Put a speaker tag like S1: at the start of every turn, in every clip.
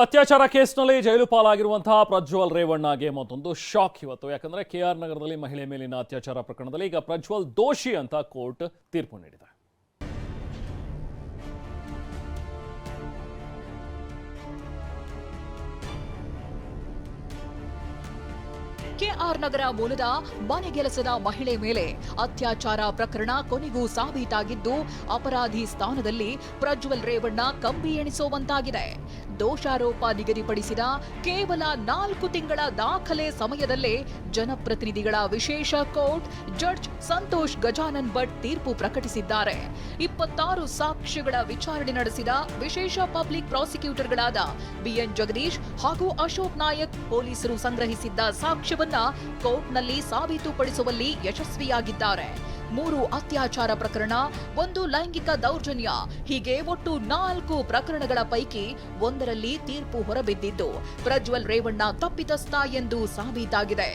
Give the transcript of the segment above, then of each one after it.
S1: ಅತ್ಯಾಚಾರ ಕೇಸ್ನಲ್ಲಿ ಜೈಲು ಪಾಲಾಗಿರುವಂತಹ ಪ್ರಜ್ವಲ್ ರೇವಣ್ಣಗೆ ಮತ್ತೊಂದು ಶಾಕ್ ಇವತ್ತು. ಯಾಕಂದ್ರೆ ಕೆಆರ್ ನಗರದಲ್ಲಿ ಮಹಿಳೆ ಮೇಲಿನ ಅತ್ಯಾಚಾರ ಪ್ರಕರಣದಲ್ಲಿ ಈಗ ಪ್ರಜ್ವಲ್ ದೋಷಿ ಅಂತ ಕೋರ್ಟ್ ತೀರ್ಪು ನೀಡಿದೆ.
S2: ಕೆಆರ್ ನಗರ ಮೂಲದ ಮನೆಗೆಲಸದ ಮಹಿಳೆ ಮೇಲೆ ಅತ್ಯಾಚಾರ ಪ್ರಕರಣ ಕೊನೆಗೂ ಸಾಬೀತಾಗಿದ್ದು, ಅಪರಾಧಿ ಸ್ಥಾನದಲ್ಲಿ ಪ್ರಜ್ವಲ್ ರೇವಣ್ಣ ಕಂಬಿ ಎಣಿಸುವಂತಾಗಿದೆ. ದೋಷಾರೋಪ ನಿಗದಿಪಡಿಸಿದ ಕೇವಲ ನಾಲ್ಕು ತಿಂಗಳ ದಾಖಲೆ ಸಮಯದಲ್ಲೇ ಜನಪ್ರತಿನಿಧಿಗಳ ವಿಶೇಷ ಕೋರ್ಟ್ ಜಡ್ಜ್ ಸಂತೋಷ್ ಗಜಾನನ್ ಭಟ್ ತೀರ್ಪು ಪ್ರಕಟಿಸಿದ್ದಾರೆ. ಇಪ್ಪತ್ತಾರು ಸಾಕ್ಷ್ಯಗಳ ವಿಚಾರಣೆ ನಡೆಸಿದ ವಿಶೇಷ ಪಬ್ಲಿಕ್ ಪ್ರಾಸಿಕ್ಯೂಟರ್ಗಳಾದ ಬಿಎನ್ ಜಗದೀಶ್ ಹಾಗೂ ಅಶೋಕ್ ನಾಯಕ್ ಪೊಲೀಸರು ಸಂಗ್ರಹಿಸಿದ್ದ ಸಾಕ್ಷ್ಯವನ್ನ ಕೋರ್ಟ್ನಲ್ಲಿ ಸಾಬೀತುಪಡಿಸುವಲ್ಲಿ ಯಶಸ್ವಿಯಾಗಿದ್ದಾರೆ. ಮೂರು ಅತ್ಯಾಚಾರ ಪ್ರಕರಣ, ಒಂದು ಲೈಂಗಿಕ ದೌರ್ಜನ್ಯ, ಹೀಗೆ ಒಟ್ಟು ನಾಲ್ಕು ಪ್ರಕರಣಗಳ ಪೈಕಿ ಒಂದರಲ್ಲಿ ತೀರ್ಪು ಹೊರಬಿದ್ದಿದ್ದು, ಪ್ರಜ್ವಲ್ ರೇವಣ್ಣ ತಪ್ಪಿತಸ್ಥ ಎಂದು ಸಾಬೀತಾಗಿದೆ.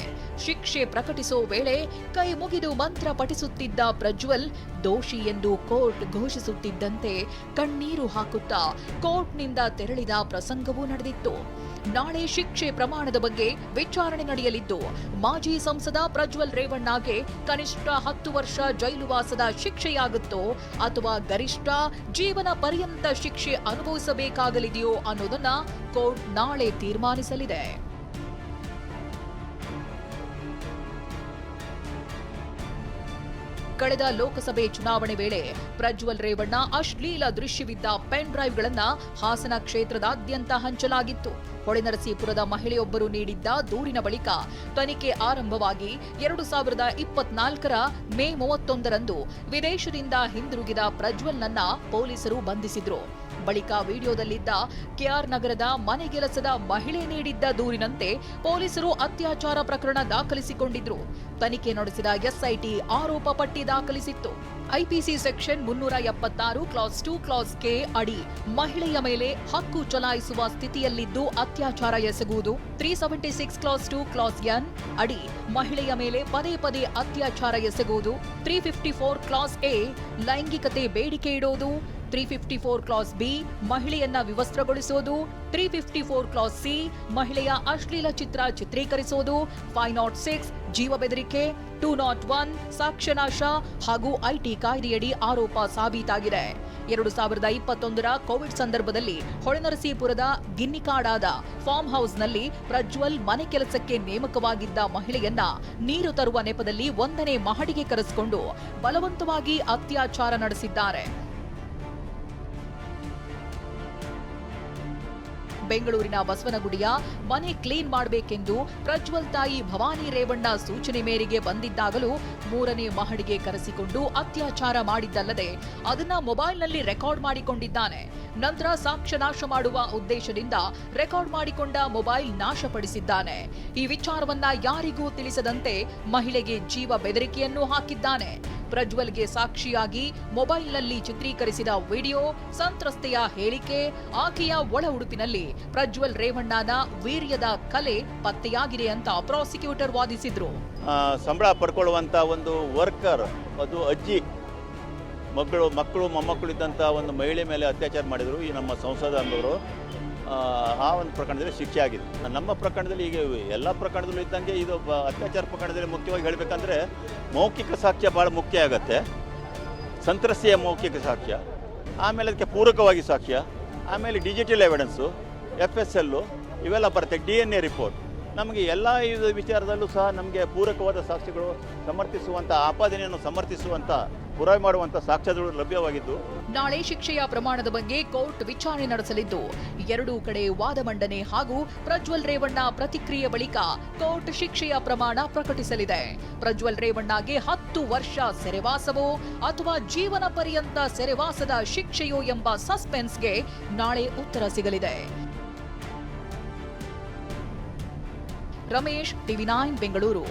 S2: ಶಿಕ್ಷೆ ಪ್ರಕಟಿಸೋ ವೇಳೆ ಕೈ ಮುಗಿದು ಮಂತ್ರ ಪಠಿಸುತ್ತಿದ್ದ ಪ್ರಜ್ವಲ್ ದೋಷಿ ಎಂದು ಕೋರ್ಟ್ ಘೋಷಿಸುತ್ತಿದ್ದಂತೆ ಕಣ್ಣೀರು ಹಾಕುತ್ತಾ ಕೋರ್ಟ್ನಿಂದ ತೆರಳಿದ ಪ್ರಸಂಗವೂ ನಡೆದಿತ್ತು. ನಾಳೆ ಶಿಕ್ಷೆ ಪ್ರಮಾಣದ ಬಗ್ಗೆ ವಿಚಾರಣೆ ನಡೆಯಲಿದ್ದು, ಮಾಜಿ ಸಂಸದ ಪ್ರಜ್ವಲ್ ರೇವಣ್ಣಗೆ ಕನಿಷ್ಠ ಹತ್ತು ವರ್ಷ ಜೈಲುವಾಸದ ಶಿಕ್ಷೆಯಾಗುತ್ತೋ ಅಥವಾ ಗರಿಷ್ಠ ಜೀವನ ಪರ್ಯಂತ ಶಿಕ್ಷೆ ಅನುಭವಿಸಬೇಕಾಗಲಿದೆಯೋ ಅನ್ನೋದನ್ನ ಕೋರ್ಟ್ ನಾಳೆ ತೀರ್ಮಾನಿಸಲಿದೆ. ಕಳೆದ ಲೋಕಸಭೆ ಚುನಾವಣೆ ವೇಳೆ ಪ್ರಜ್ವಲ್ ರೇವಣ್ಣ ಅಶ್ಲೀಲ ದೃಶ್ಯವಿದ್ದ ಪೆನ್ ಡ್ರೈವ್ಗಳನ್ನ ಹಾಸನ ಕ್ಷೇತ್ರದಾದ್ಯಂತ ಹಂಚಲಾಗಿತ್ತು. ಹೊಳೆನರಸೀಪುರದ ಮಹಿಳೆಯೊಬ್ಬರು ನೀಡಿದ್ದ ದೂರಿನ ಬಳಿಕ ತನಿಖೆ ಆರಂಭವಾಗಿ ಎರಡು ಸಾವಿರದ ಇಪ್ಪತ್ನಾಲ್ಕರ ಮೇ ಮೂವತ್ತೊಂದರಂದು ವಿದೇಶದಿಂದ ಹಿಂದಿರುಗಿದ ಪ್ರಜ್ವಲ್ನನ್ನ ಪೊಲೀಸರು ಬಂಧಿಸಿದ್ರು. ಬಳಿಕ ವಿಡಿಯೋದಲ್ಲಿದ್ದ ಕೆಆರ್ ನಗರದ ಮನೆಗೆಲಸದ ಮಹಿಳೆ ನೀಡಿದ್ದ ದೂರಿನಂತೆ ಪೊಲೀಸರು ಅತ್ಯಾಚಾರ ಪ್ರಕರಣ ದಾಖಲಿಸಿಕೊಂಡಿದ್ರು. ತನಿಖೆ ನಡೆಸಿದ ಎಸ್ಐಟಿ ಆರೋಪ ಪಟ್ಟಿ ದಾಖಲಿಸಿತ್ತು. ಐಪಿಸಿ ಸೆಕ್ಷನ್ ಮುನ್ನೂರ ಎಪ್ಪತ್ತಾರು ಕ್ಲಾಸ್ ಟೂ ಕ್ಲಾಸ್ ಕೆ ಅಡಿ ಮಹಿಳೆಯ ಮೇಲೆ ಹಕ್ಕು ಚಲಾಯಿಸುವ ಸ್ಥಿತಿಯಲ್ಲಿದ್ದು ಅತ್ಯಾಚಾರ ಎಸಗುವುದು. Three seventy six clause two clause N ಅಡಿ ಮಹಿಳೆಯ ಮೇಲೆ ಪದೇ ಪದೇ ಅತ್ಯಾಚಾರ ಎಸಗುವುದು. Three fifty four clause A ಲೈಂಗಿಕತೆ ಬೇಡಿಕೆ ಇಡೋದು. Three fifty four clause B ಮಹಿಳೆಯನ್ನ ವಿವಸ್ತ್ರಗೊಳಿಸುವುದು. Three fifty four clause C ಮಹಿಳೆಯ ಅಶ್ಲೀಲ ಚಿತ್ರ ಚಿತ್ರೀಕರಿಸುವುದು. ಫೈವ್ ನಾಟ್ ಸಿಕ್ಸ್, ಜೀವ ಬೆದರಿಕೆ. ಟೂ ನಾಟ್ ಒನ್, ಸಾಕ್ಷ್ಯನಾಶ ಹಾಗೂ ಐಟಿ ಕಾಯ್ದೆಯಡಿ ಆರೋಪ ಸಾಬೀತಾಗಿದೆ. ಎರಡು ಸಾವಿರದ ಇಪ್ಪತ್ತೊಂದರ ಕೋವಿಡ್ ಸಂದರ್ಭದಲ್ಲಿ ಹೊಳೆನರಸೀಪುರದ ಗಿನ್ನಿಕಾಡಾದ ಫಾರ್ಮ್ ಹೌಸ್ನಲ್ಲಿ ಪ್ರಜ್ವಲ್ ಮನೆ ಕೆಲಸಕ್ಕೆ ನೇಮಕವಾಗಿದ್ದ ಮಹಿಳೆಯನ್ನ ನೀರು ತರುವ ನೆಪದಲ್ಲಿ ಒಂದನೇ ಮಹಡಿಗೆ ಕರೆಸಿಕೊಂಡು ಬಲವಂತವಾಗಿ ಅತ್ಯಾಚಾರ ನಡೆಸಿದ್ದಾರೆ. ಬೆಂಗಳೂರಿನ ಬಸವನಗುಡಿಯ ಮನೆ ಕ್ಲೀನ್ ಮಾಡಬೇಕೆಂದು ಪ್ರಜ್ವಲ್ ತಾಯಿ ಭವಾನಿ ರೇವಣ್ಣ ಸೂಚನೆ ಮೇರೆಗೆ ಬಂದಿದ್ದಾಗಲೂ ಮೂರನೇ ಮಹಡಿಗೆ ಕರೆಸಿಕೊಂಡು ಅತ್ಯಾಚಾರ ಮಾಡಿದ್ದಲ್ಲದೆ ಅದನ್ನ ಮೊಬೈಲ್ನಲ್ಲಿ ರೆಕಾರ್ಡ್ ಮಾಡಿಕೊಂಡಿದ್ದಾನೆ. ನಂತರ ಸಾಕ್ಷ್ಯ ನಾಶ ಮಾಡುವ ಉದ್ದೇಶದಿಂದ ರೆಕಾರ್ಡ್ ಮಾಡಿಕೊಂಡ ಮೊಬೈಲ್ ನಾಶಪಡಿಸಿದ್ದಾನೆ. ಈ ವಿಚಾರವನ್ನ ಯಾರಿಗೂ ತಿಳಿಸದಂತೆ ಮಹಿಳೆಗೆ ಜೀವ ಬೆದರಿಕೆಯನ್ನು ಹಾಕಿದ್ದಾನೆ. ಪ್ರಜ್ವಲ್ಗೆ ಸಾಕ್ಷಿಯಾಗಿ ಮೊಬೈಲ್ನಲ್ಲಿ ಚಿತ್ರೀಕರಿಸಿದ ವಿಡಿಯೋ ಸಂತ್ರಸ್ತೆಯ ಹೇಳಿಕೆ, ಆಕೆಯ ಒಳ ಉಡುಪಿನಲ್ಲಿ ಪ್ರಜ್ವಲ್ ರೇವಣ್ಣನ ವೀರ್ಯದ ಕಲೆ ಪತ್ತೆಯಾಗಿದೆ ಅಂತ ಪ್ರಾಸಿಕ್ಯೂಟರ್ ವಾದಿಸಿದ್ರು.
S3: ಸಂಬಳ ಪಡ್ಕೊಳ್ಳುವಂಥ ಒಂದು ವರ್ಕರ್, ಅದು ಅಜ್ಜಿ ಮಕ್ಕಳು ಮಕ್ಕಳು, ಮೊಮ್ಮಕ್ಕಳು ಇದ್ದಂಥ ಒಂದು ಮಹಿಳೆ ಮೇಲೆ ಅತ್ಯಾಚಾರ ಮಾಡಿದರು ಈ ನಮ್ಮ ಸಂಸದ ಅನ್ನೋರು ಆ, ಒಂದು ಪ್ರಕರಣದಲ್ಲಿ ಶಿಕ್ಷೆ ಆಗಿದೆ ನಮ್ಮ ಪ್ರಕರಣದಲ್ಲಿ ಈಗ ಎಲ್ಲ ಪ್ರಕರಣದಲ್ಲೂ ಇದ್ದಂಗೆ ಇದು ಅತ್ಯಾಚಾರ ಪ್ರಕರಣದಲ್ಲಿ ಮುಖ್ಯವಾಗಿ ಹೇಳಬೇಕಂದ್ರೆ ಮೌಖಿಕ ಸಾಕ್ಷ್ಯ ಭಾಳ ಮುಖ್ಯ ಆಗುತ್ತೆ. ಸಂತ್ರಸ್ತೆಯ ಮೌಖಿಕ ಸಾಕ್ಷ್ಯ ಆಮೇಲೆ ಅದಕ್ಕೆ ಪೂರಕವಾಗಿ ಸಾಕ್ಷ್ಯ ಆಮೇಲೆ ಡಿಜಿಟಲ್ ಎವಿಡೆನ್ಸು ಎಫ್ ಎಸ್ ಎಲ್ಲು ಇವೆಲ್ಲ ಬರುತ್ತೆ ಡಿ ಎನ್ ಎ ರಿಪೋರ್ಟ್. ನಮಗೆ ಎಲ್ಲ ಇದು ವಿಚಾರದಲ್ಲೂ ಸಹ ನಮಗೆ ಪೂರಕವಾದ ಸಾಕ್ಷಿಗಳು ಸಮರ್ಥಿಸುವಂಥ ಆಪಾದನೆಯನ್ನು ಸಮರ್ಥಿಸುವಂಥ ಪುರಾವೆ ಮಾಡುವಂತಹ ಸಾಕ್ಷ್ಯಗಳು ಲಭ್ಯವಾಗಿದ್ದು,
S2: ನಾಳೆ ಶಿಕ್ಷೆಯ ಪ್ರಮಾಣದ ಬಗ್ಗೆ ಕೋರ್ಟ್ ವಿಚಾರಣೆ ನಡೆಸಲಿದ್ದು, ಎರಡೂ ಕಡೆ ವಾದ ಮಂಡನೆ ಹಾಗೂ ಪ್ರಜ್ವಲ್ ರೇವಣ್ಣ ಪ್ರತಿಕ್ರಿಯೆ ಬಳಿಕ ಕೋರ್ಟ್ ಶಿಕ್ಷೆಯ ಪ್ರಮಾಣ ಪ್ರಕಟಿಸಲಿದೆ. ಪ್ರಜ್ವಲ್ ರೇವಣ್ಣಗೆ ಹತ್ತು ವರ್ಷ ಸೆರೆವಾಸವೋ ಅಥವಾ ಜೀವನ ಪರ್ಯಂತ ಸೆರೆವಾಸದ ಶಿಕ್ಷೆಯೋ ಎಂಬ ಸಸ್ಪೆನ್ಸ್ಗೆ ನಾಳೆ ಉತ್ತರ ಸಿಗಲಿದೆ. Ramesh, TV nine, Bengaluru.